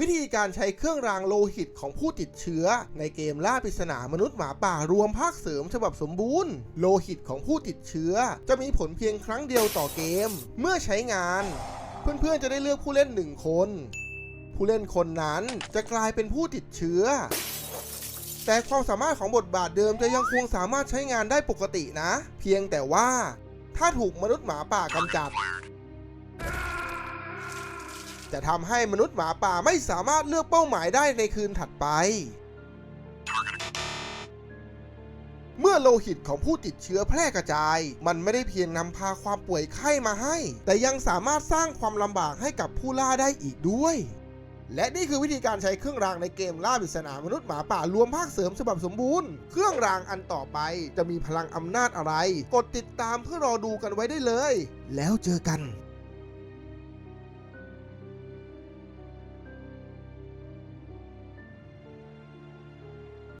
วิธีการใช้เครื่องรางโลหิตของผู้ติดเชื้อ ในเกมล่าปริศนามนุษย์หมาป่ารวมภาคเสริมฉบับสมบูรณ์ โลหิตของผู้ติดเชื้อ จะมีผลเพียงครั้งเดียวต่อเกม เมื่อใช้งาน เพื่อนๆจะได้เลือกผู้เล่นหนึ่งคน ผู้เล่นคนนั้นจะกลายเป็นผู้ติดเชื้อ แต่ความสามารถของบทบาทเดิมจะยังคงสามารถใช้งานได้ปกตินะ เพียงแต่ว่า ถ้าถูกมนุษย์หมาป่ากำจัด จะทำให้มนุษย์หมาป่าไม่สามารถเลือกเป้าหมายได้ในคืนถัดไป เมื่อโลหิตของผู้ติดเชื้อแพร่กระจาย มันไม่ได้เพียงนำพาความป่วยไข้มาให้ แต่ยังสามารถสร้างความลำบากให้กับผู้ล่าได้อีกด้วย และนี่คือวิธีการใช้เครื่องรางในเกมล่าปริศนามนุษย์หมาป่ารวมภาคเสริมฉบับสมบูรณ์ เครื่องรางอันต่อไปจะมีพลังอำนาจอะไร กดติดตามเพื่อรอดูกันไว้ได้เลย แล้วเจอกัน